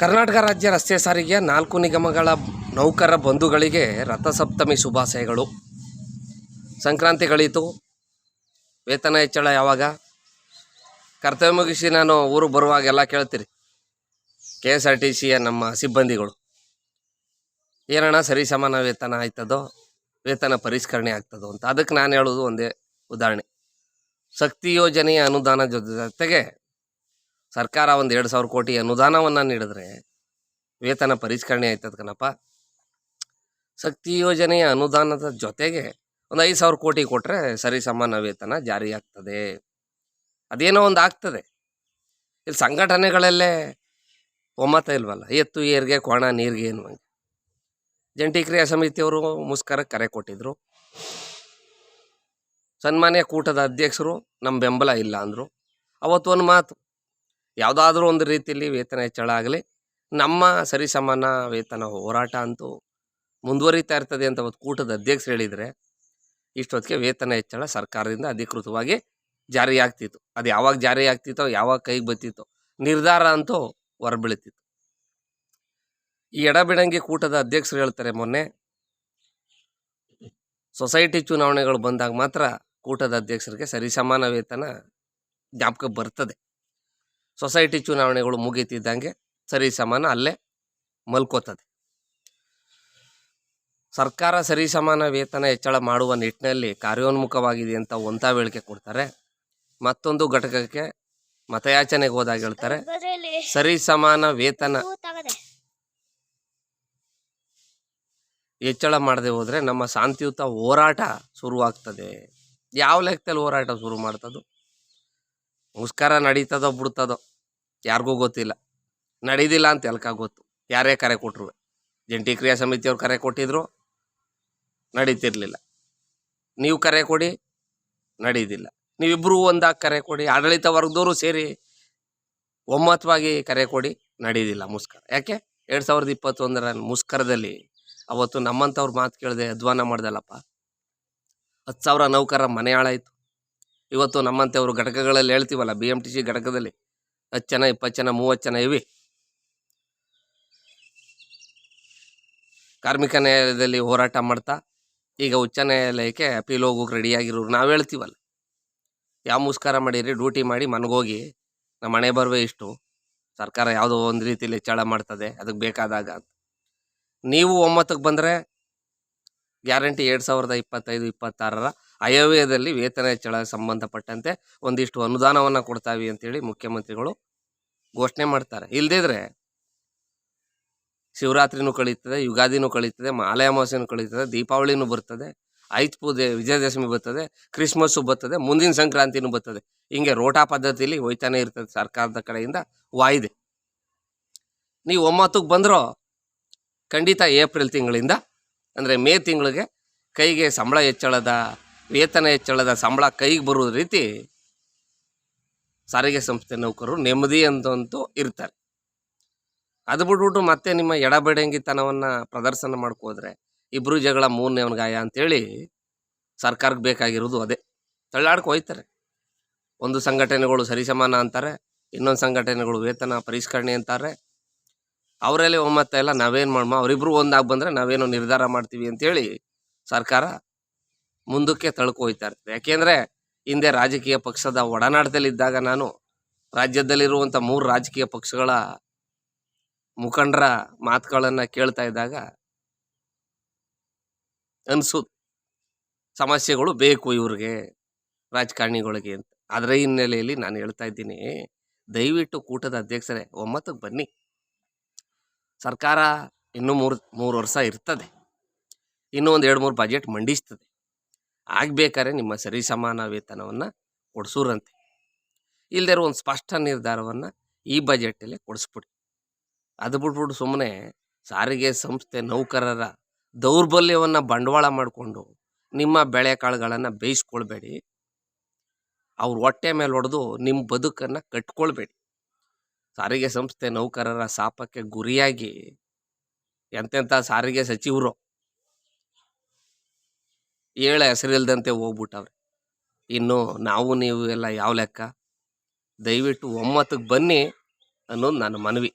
ಕರ್ನಾಟಕ ರಾಜ್ಯ ರಸ್ತೆ ಸಾರಿಗೆಯ ನಾಲ್ಕು ನಿಗಮಗಳ ನೌಕರ ಬಂಧುಗಳಿಗೆ ರಥಸಪ್ತಮಿ ಶುಭಾಶಯಗಳು. ಸಂಕ್ರಾಂತಿ ಕಳೀತು. ವೇತನ ಹೆಚ್ಚಳ ಯಾವಾಗ? ಕರ್ತವ್ಯ ಮುಗಿಸಿ ನಾನು ಊರು ಬರುವಾಗೆಲ್ಲ ಕೇಳ್ತೀರಿ. ಕೆ ಎಸ್ ಆರ್ ಟಿ ಸಿಯ ನಮ್ಮ ಸಿಬ್ಬಂದಿಗಳು. ಏನಣ್ಣ ಸರಿ ಸಮಾನ ವೇತನ ಆಯ್ತದೋ? ವೇತನ ಪರಿಷ್ಕರಣೆ ಆಗ್ತದೋ ಅಂತ. ಅದಕ್ಕೆ ನಾನು ಹೇಳೋದು ಒಂದೇ ಉದಾಹರಣೆ. ಶಕ್ತಿ ಯೋಜನೆಯ ಅನುದಾನ ಜೊತೆ ಜೊತೆಗೆ ಸರ್ಕಾರ ಒಂದು ಎರಡು ಸಾವಿರ ಕೋಟಿ ಅನುದಾನವನ್ನು ನೀಡಿದ್ರೆ ವೇತನ ಪರಿಷ್ಕರಣೆ ಆಯ್ತದ ಕಣಪ್ಪ. ಶಕ್ತಿ ಯೋಜನೆಯ ಅನುದಾನದ ಜೊತೆಗೆ ಒಂದು ಐದು ಸಾವಿರ ಕೋಟಿ ಕೊಟ್ಟರೆ ಸರಿ ಸಮಾನ ವೇತನ ಜಾರಿ ಆಗ್ತದೆ. ಅದೇನೋ ಒಂದು ಆಗ್ತದೆ. ಇಲ್ಲಿ ಸಂಘಟನೆಗಳಲ್ಲೇ ಒಮ್ಮತ ಇಲ್ವಲ್ಲ, ಎತ್ತು, ಏರ್ಗೆ ಕೋಣ ನೀರಿಗೆ ಏನು ಜಂಟಿ ಕ್ರಿಯಾ ಸಮಿತಿಯವರು ಮುಸ್ಕರಕ್ಕೆ ಕರೆ ಕೊಟ್ಟಿದ್ರು. ಸನ್ಮಾನ್ಯ ಕೂಟದ ಅಧ್ಯಕ್ಷರು ನಮ್ಮ ಬೆಂಬಲ ಇಲ್ಲ ಅಂದರು. ಅವತ್ತು ಒಂದು ಮಾತು ಯಾವುದಾದ್ರೂ ಒಂದು ರೀತಿಯಲ್ಲಿ ವೇತನ ಹೆಚ್ಚಳ ಆಗಲಿ, ನಮ್ಮ ಸರಿಸಮಾನ ವೇತನ ಹೋರಾಟ ಅಂತೂ ಮುಂದುವರಿತಾ ಇರ್ತದೆ ಅಂತ ಒಂದು ಕೂಟದ ಅಧ್ಯಕ್ಷರು ಹೇಳಿದರೆ, ಇಷ್ಟೊತ್ತಿಗೆ ವೇತನ ಹೆಚ್ಚಳ ಸರ್ಕಾರದಿಂದ ಅಧಿಕೃತವಾಗಿ ಜಾರಿಯಾಗ್ತಿತ್ತು. ಅದು ಯಾವಾಗ ಜಾರಿ ಆಗ್ತಿತ್ತೋ ಯಾವಾಗ ಕೈಗೆ ಬತ್ತಿತ್ತೋ ನಿರ್ಧಾರ ಅಂತೂ ಹೊರಬೀಳ್ತಿತ್ತು. ಈ ಎಡಬಿಡಂಗಿ ಕೂಟದ ಅಧ್ಯಕ್ಷರು ಹೇಳ್ತಾರೆ ಮೊನ್ನೆ, ಸೊಸೈಟಿ ಚುನಾವಣೆಗಳು ಬಂದಾಗ ಮಾತ್ರ ಕೂಟದ ಅಧ್ಯಕ್ಷರಿಗೆ ಸರಿಸಮಾನ ವೇತನ ಜ್ಞಾಪಕ ಬರ್ತದೆ. ಸೊಸೈಟಿ ಚುನಾವಣೆಗಳು ಮುಗೀತಿದ್ದಂಗೆ ಸರಿ ಸಮಾನ ಅಲ್ಲೇ ಮಲ್ಕೋತದೆ. ಸರ್ಕಾರ ಸರಿ ಸಮಾನ ವೇತನ ಹೆಚ್ಚಳ ಮಾಡುವ ನಿಟ್ಟಿನಲ್ಲಿ ಕಾರ್ಯೋನ್ಮುಖವಾಗಿದೆ ಅಂತ ಒಂತ ಹೇಳಿಕೆ ಕೊಡ್ತಾರೆ. ಮತ್ತೊಂದು ಘಟಕಕ್ಕೆ ಮತಯಾಚನೆಗೆ ಹೋದಾಗ ಹೇಳ್ತಾರೆ ಸರಿ ಸಮಾನ ವೇತನ ಹೆಚ್ಚಳ ಮಾಡದೆ ಹೋದರೆ ನಮ್ಮ ಶಾಂತಿಯುತ ಹೋರಾಟ ಶುರುವಾಗ್ತದೆ. ಯಾವ ಲೆಕ್ಕದಲ್ಲಿ ಹೋರಾಟ ಶುರು ಮಾಡ್ತದೋ ಮುಸ್ಕಾರ ನಡೀತದೋ ಬಿಡ್ತದೋ. ಯಾರಿಗೂ ಗೊತ್ತಿಲ್ಲ. ನಡೀದಿಲ್ಲ ಅಂತ ಎಲ್ಕ ಗೊತ್ತು. ಯಾರೇ ಕರೆ ಕೊಟ್ಟರು ಜಂಟಿ ಕ್ರಿಯಾ ಸಮಿತಿಯವ್ರು ಕರೆ ಕೊಟ್ಟಿದ್ರು. ನಡೀತಿರ್ಲಿಲ್ಲ. ನೀವು ಕರೆ ಕೊಡಿ, ನಡೀದಿಲ್ಲ. ನೀವಿಬ್ಬರೂ ಒಂದಾಗಿ ಕರೆ ಕೊಡಿ, ಆಡಳಿತ ವರ್ಗದವರು ಸೇರಿ ಒಮ್ಮತವಾಗಿ ಕರೆ ಕೊಡಿ, ನಡೀದಿಲ್ಲ ಮುಸ್ಕರ ಯಾಕೆ? ಎರಡು ಸಾವಿರದ ಇಪ್ಪತ್ತೊಂದರ ಮುಸ್ಕರದಲ್ಲಿ ಅವತ್ತು ನಮ್ಮಂಥವ್ರ ಮಾತು ಕೇಳಿದೆ ಅಧ್ವಾನ ಮಾಡ್ದಲ್ಲಪ್ಪ. ಹತ್ತು ಸಾವಿರ ನೌಕರ ಮನೆ ಹಾಳಾಯಿತು ಇವತ್ತು ನಮ್ಮಂಥವ್ರು ಘಟಕಗಳಲ್ಲಿ ಹೇಳ್ತೀವಲ್ಲ ಬಿ ಎಂ ಟಿ ಸಿ ಘಟಕದಲ್ಲಿ. ಹತ್ತು ಜನ ಇಪ್ಪತ್ತು ಜನ ಮೂವತ್ತು ಜನ ಇವೆ. ಕಾರ್ಮಿಕ ನ್ಯಾಯಾಲಯದಲ್ಲಿ ಹೋರಾಟ ಮಾಡ್ತಾ, ಈಗ ಉಚ್ಚ ನ್ಯಾಯಾಲಯಕ್ಕೆ ಅಪೀಲ್ ಹೋಗೋಕೆ ರೆಡಿಯಾಗಿರೋರು ನಾವು ಹೇಳ್ತೀವಲ್ಲ. ಯಾವ ಮುಸ್ಕಾರ ಮಾಡಿರಿ, ಡ್ಯೂಟಿ ಮಾಡಿ ಮನಗೋಗಿ ನಮ್ಮ ಮನೆ ಬರುವೆ ಇಷ್ಟು, ಸರ್ಕಾರ ಯಾವುದೋ ಒಂದು ರೀತಿಯಲ್ಲಿ ಹೆಚ್ಚಳ ಮಾಡ್ತದೆ ಅದಕ್ಕೆ ಬೇಕಾದಾಗ ನೀವು ಒಮ್ಮತಕ್ಕೆ ಬಂದರೆ, ಗ್ಯಾರಂಟಿ ಎರಡು ಸಾವಿರದ ಇಪ್ಪತ್ತೈದು, ಇಪ್ಪತ್ತಾರರ ಆಯವ್ಯಯದಲ್ಲಿ ವೇತನ ಹೆಚ್ಚಳ ಸಂಬಂಧಪಟ್ಟಂತೆ ಒಂದಿಷ್ಟು ಅನುದಾನವನ್ನು ಕೊಡ್ತಾವಿ ಅಂತೇಳಿ ಮುಖ್ಯಮಂತ್ರಿಗಳು ಘೋಷಣೆ ಮಾಡ್ತಾರೆ. ಇಲ್ದಿದ್ರೆ ಶಿವರಾತ್ರಿನೂ ಕಳೀತದೆ, ಯುಗಾದಿನೂ ಕಳೀತದೆ ಮಾಲೆ ಅಮಾವಾಸ್ಯನೂ ಕಳೀತದೆ, ದೀಪಾವಳಿನೂ ಬರ್ತದೆ ಐತ್ ಪೂಜೆ, ವಿಜಯದಶಮಿ ಬರ್ತದೆ, ಕ್ರಿಸ್ಮಸ್ಸು ಬರ್ತದೆ, ಮುಂದಿನ ಸಂಕ್ರಾಂತಿನೂ ಬರ್ತದೆ. ಹಿಂಗೆ ರೋಟಾ ಪದ್ಧತಿಯಲ್ಲಿ ಹೋಯ್ತಾನೆ ಇರ್ತದೆ ಸರ್ಕಾರದ ಕಡೆಯಿಂದ ವಾಯಿದೆ. ನೀವು ಒಮ್ಮತ್ತಕ್ಕೆ ಬಂದರೂ ಖಂಡಿತ ಏಪ್ರಿಲ್ ತಿಂಗಳಿಂದ, ಅಂದರೆ ಮೇ ತಿಂಗಳಿಗೆ ಕೈಗೆ ಸಂಬಳ ಹೆಚ್ಚಳದ ವೇತನ ಹೆಚ್ಚಳದ ಸಂಬಳ ಕೈಗೆ ಬರೋ ರೀತಿ ಸಾರಿಗೆ ಸಂಸ್ಥೆ ನೌಕರರು ನೆಮ್ಮದಿ ಅಂತಂತೂ ಇರ್ತಾರೆ. ಅದು ಬಿಟ್ಬಿಟ್ಟು ಮತ್ತೆ ನಿಮ್ಮ ಎಡಬೆಡಂಗಿತನವನ್ನು ಪ್ರದರ್ಶನ ಮಾಡ್ಕೋದ್ರೆ ಇಬ್ಬರು ಜಗಳ ಮೂರನೇವನ ಗಾಯ ಅಂತೇಳಿ ಸರ್ಕಾರಕ್ಕೆ ಬೇಕಾಗಿರೋದು ಅದೇ. ತಳ್ಳಾಡ್ಕೊ ಹೋಯ್ತಾರೆ. ಒಂದು ಸಂಘಟನೆಗಳು ಸರಿಸಮಾನ ಅಂತಾರೆ, ಇನ್ನೊಂದು ಸಂಘಟನೆಗಳು ವೇತನ ಪರಿಷ್ಕರಣೆ ಅಂತಾರೆ. ಅವರಲ್ಲಿ ಒಮ್ಮತ್ತ ಎಲ್ಲ ನಾವೇನು ಮಾಡಮ್ಮ ಅವರಿಬ್ರು ಒಂದಾಗಿ ಬಂದರೆ ನಾವೇನೋ ನಿರ್ಧಾರ ಮಾಡ್ತೀವಿ ಅಂತೇಳಿ ಸರ್ಕಾರ ಮುಂದಕ್ಕೆ ತಳ್ಕೊ ಹೋಯ್ತಾ ಇರ್ತದೆ. ಯಾಕೆಂದರೆ ಹಿಂದೆ ರಾಜಕೀಯ ಪಕ್ಷದ ಒಡನಾಟದಲ್ಲಿದ್ದಾಗ ನಾನು ರಾಜ್ಯದಲ್ಲಿರುವಂತ ಮೂರು ರಾಜಕೀಯ ಪಕ್ಷಗಳ ಮುಖಂಡರ ಮಾತುಗಳನ್ನ ಕೇಳ್ತಾ ಇದ್ದಾಗ ಅನ್ಸು, ಸಮಸ್ಯೆಗಳು ಬೇಕು ಇವ್ರಿಗೆ, ರಾಜಕಾರಣಿಗಳಿಗೆ ಅಂತ. ಅದರ ಹಿನ್ನೆಲೆಯಲ್ಲಿ ನಾನು ಹೇಳ್ತಾ ಇದ್ದೀನಿ, ದಯವಿಟ್ಟು ಕೂಟದ ಅಧ್ಯಕ್ಷರೇ ಒಮ್ಮತಕ್ಕೆ ಬನ್ನಿ. ಸರ್ಕಾರ ಇನ್ನೂ ಮೂರು ಮೂರು ವರ್ಷ ಇರ್ತದೆ. ಇನ್ನೂ ಒಂದು ಎರಡು, ಮೂರು ಬಜೆಟ್ ಮಂಡಿಸ್ತದೆ. ಆಗಬೇಕಾದ್ರೆ ನಿಮ್ಮ ಸರಿಸಮಾನ ವೇತನವನ್ನು ಕೊಡಿಸೂರಂತೆ. ಇಲ್ಲದೇ ಒಂದು ಸ್ಪಷ್ಟ ನಿರ್ಧಾರವನ್ನು ಈ ಬಜೆಟಲ್ಲೇ ಕೊಡಿಸ್ಬಿಡಿ. ಅದು ಬಿಟ್ಬಿಟ್ಟು ಸುಮ್ಮನೆ ಸಾರಿಗೆ ಸಂಸ್ಥೆ ನೌಕರರ ದೌರ್ಬಲ್ಯವನ್ನು ಬಂಡವಾಳ ಮಾಡಿಕೊಂಡು ನಿಮ್ಮ ಬೆಳೆ ಕಾಳುಗಳನ್ನು ಬೇಯಿಸ್ಕೊಳ್ಬೇಡಿ. ಅವ್ರ ಹೊಟ್ಟೆ ಮೇಲೆ ಹೊಡೆದು ನಿಮ್ಮ ಬದುಕನ್ನು ಕಟ್ಕೊಳ್ಬೇಡಿ. ಸಾರಿಗೆ ಸಂಸ್ಥೆ ನೌಕರರ ಶಾಪಕ್ಕೆ ಗುರಿಯಾಗಿ ಎಂತೆಂಥ ಸಾರಿಗೆ ಸಚಿವರು ಏಳ ಹೆಸರಿಲ್ದಂತೆ ಹೋಗ್ಬಿಟ್ಟವ್ರೆ. ಇನ್ನು ನಾವು ನೀವು ಎಲ್ಲ ಯಾವ ಲೆಕ್ಕ? ದಯವಿಟ್ಟು ಒಮ್ಮತಕ್ಕೆ ಬನ್ನಿ ಅನ್ನೋದು ನನ್ನ ಮನವಿ.